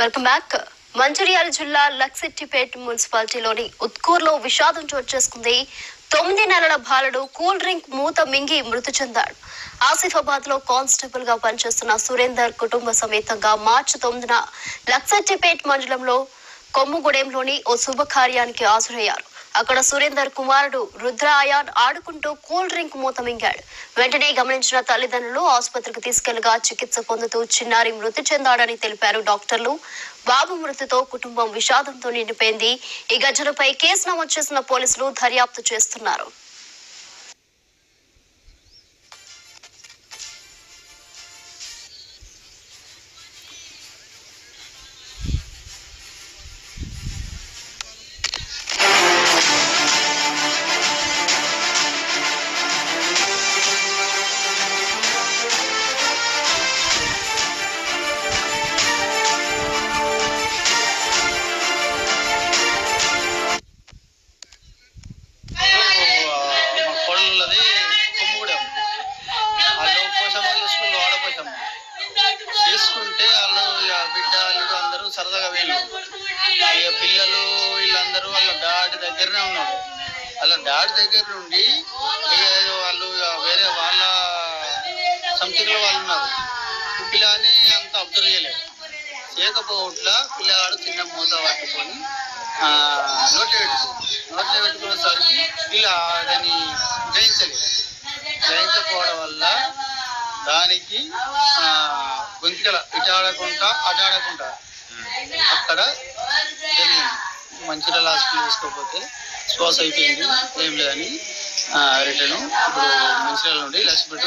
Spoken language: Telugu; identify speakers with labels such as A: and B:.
A: Welcome back. మంచిర్యాల జిల్లా లక్సిట్టిపేట్ మున్సిపాలిటీలోని ఉత్కూర్లో విషాదం చోటు చేసుకుంది. తొమ్మిది నెలల బాలుడు కూల్ డ్రింక్ మూత మింగి మృతి చెందాడు. ఆసిఫాబాద్లో కానిస్టేబుల్గా పనిచేస్తున్న సురేందర్ కుటుంబ సమేతంగా మార్చి తొమ్మిదిన లక్సట్టిపేట్ మండలంలో కొమ్ముగూడెంలోని ఓ శుభకార్యానికి హాజరయ్యారు. అక్కడ సురేందర్ కుమారుడు రుద్ర అయాన్ ఆడుకుంటూ కూల్ డ్రింక్ మూత మింగాడు వెంటనే గమనించిన తల్లిదండ్రులు ఆసుపత్రికి తీసుకెళ్ళగా చికిత్స పొందుతూ చిన్నారి మృతి చెందాడని తెలిపారు డాక్టర్లు. బాబు మృతితో కుటుంబం విషాదంతో నిండిపోయింది. ఈ ఘటనపై కేసు నమోదు చేసిన పోలీసులు దర్యాప్తు చేస్తున్నారు.
B: చూసుకుంటే వాళ్ళు ఇక బిడ్డ అల్లుడు అందరూ సరదాగా వీళ్ళు. ఇక పిల్లలు వీళ్ళందరూ వాళ్ళ డాడీ దగ్గరనే ఉన్నారు. వాళ్ళ డాడీ దగ్గర నుండి ఇక వాళ్ళు ఇక వేరే వాళ్ళ సంథింగ్లో వాళ్ళు ఉన్నారు. పిల్లని అంత అబ్జర్వ్ చేయలేదు. చేయకపోవట్లా పిల్లగాడు చిన్న మూత పట్టుకొని నోట్లో పెట్టుకుంది నోట్లో పెట్టుకునేసరికి ఇలా దాన్ని జయించలేదు జయించకపోవడం వల్ల దానికి గొంతుకల ఇటాడకుండా అటాడకుండా అక్కడ జరిగింది. మంచిర్యాల హాస్పిటల్ తీసుకోకపోతే శ్వాస అయిపోయింది. ఏం లేదని రిటర్న్ ఇప్పుడు మంచిర్యాల నుండి లక్ష్మీపేట